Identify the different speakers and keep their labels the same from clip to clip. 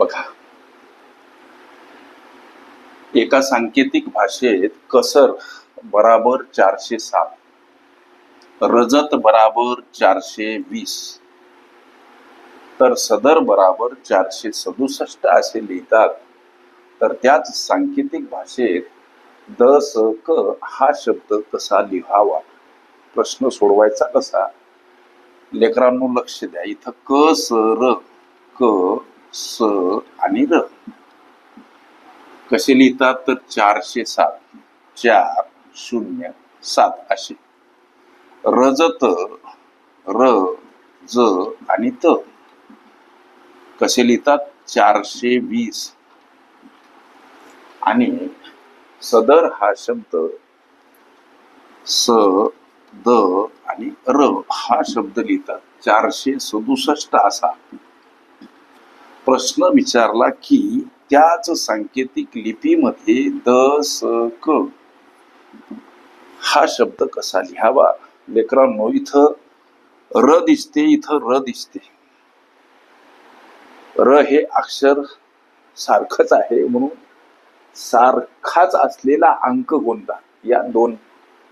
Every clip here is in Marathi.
Speaker 1: बघा. एका सांकेतिक भाषेत कसर बराबर चारशे सात रजत बराबर चारशे वीस तर सदर बराबर चारशे सदुसष्ट असे लिहितात. तर त्याच सांकेतिक भाषेत द स क हा शब्द कसा लिहावा? प्रश्न सोडवायचा कसा? लेकरांनो लक्ष द्या. इथं क स र क स आणि र. कसे लिहितात तर चारशे सात चार शून्य सात असे. रजत र ज आणि त. कसे लिहितात? चारशे वीस. आणि सदर हा शब्द स द आणि र हा शब्द लिहितात. चारशे सदुसष्ट असा. प्रश्न विचारला की त्याच सांकेतिक लिपीमध्ये द स क हा शब्द कसा लिहावा? लेकरांनो इथं र दिसते इथं र दिसते. र हे अक्षर सारखंच आहे म्हणून सारखाच असलेला अंक कोणता या दोन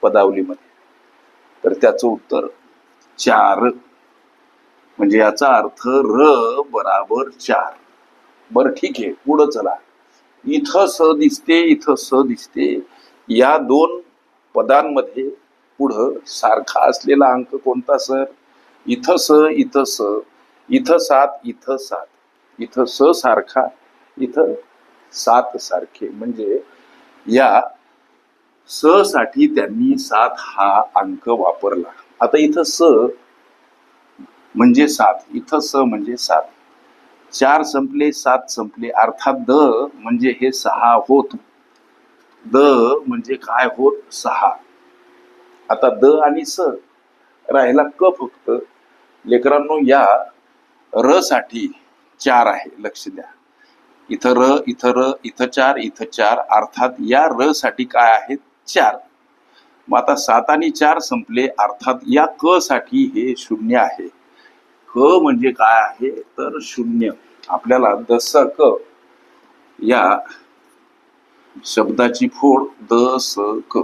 Speaker 1: पदावलीमध्ये. तर त्याचं उत्तर चार. म्हणजे याचा अर्थ र बराबर चार. बर ठीक आहे. पुढं चला. इथं स दिसते इथं स दिसते. या दोन पदांमध्ये पुढं सारखा असलेला अंक कोणता सर? इथं स इथं स. इथं सात इथं सात. इथं स सारखा इथं सात सारखे. म्हणजे या स साठी त्यांनी सात हा अंक वापरला. आता इथं स म्हणजे सात. इथं स म्हणजे सात. चार संपले सात संपले. अर्थात द म्हणजे हे सहा होत. द म्हणजे काय होत? सहा. आता द आणि स राहिला क फक्त. लेकरांनो या र साठी चार आहे. लक्ष द्या. इथं र इथं र इथं चार इथं चार. अर्थात या र साठी काय आहेत चार. मग आता सात आणि चार संपले. अर्थात या क साठी हे शून्य आहे. क म्हणजे काय आहे? तर शून्य. आपल्याला दसक या शब्दाची फोड दस क.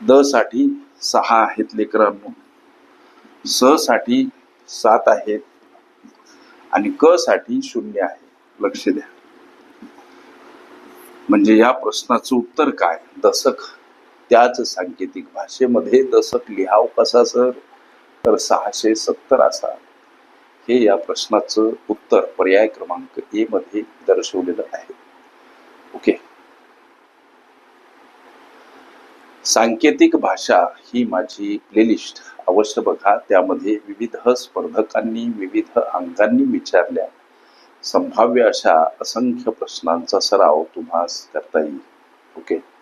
Speaker 1: द साठी सहा आहेत लेकरांनो. स साठी सात आहेत आणि क साठी शून्य आहे. लक्ष द्या. म्हणजे या प्रश्नाचं उत्तर काय? दशक त्याच सांकेतिक भाषेमध्ये दशक लिहाव कसा सर? तर सहाशे सत्तर असा. हे या प्रश्नाचं उत्तर पर्याय क्रमांक ए मध्ये दर्शवलेलं आहे. ओके. सांकेतिक भाषा ही माझी प्लेलिस्ट अवश्य बघा. त्यामध्ये विविध स्पर्धकांनी विविध अंगांनी विचारल्या. संभाव्य अशा असंख्य प्रश्नांचा सराव तुम्हास करता येईल. ओके.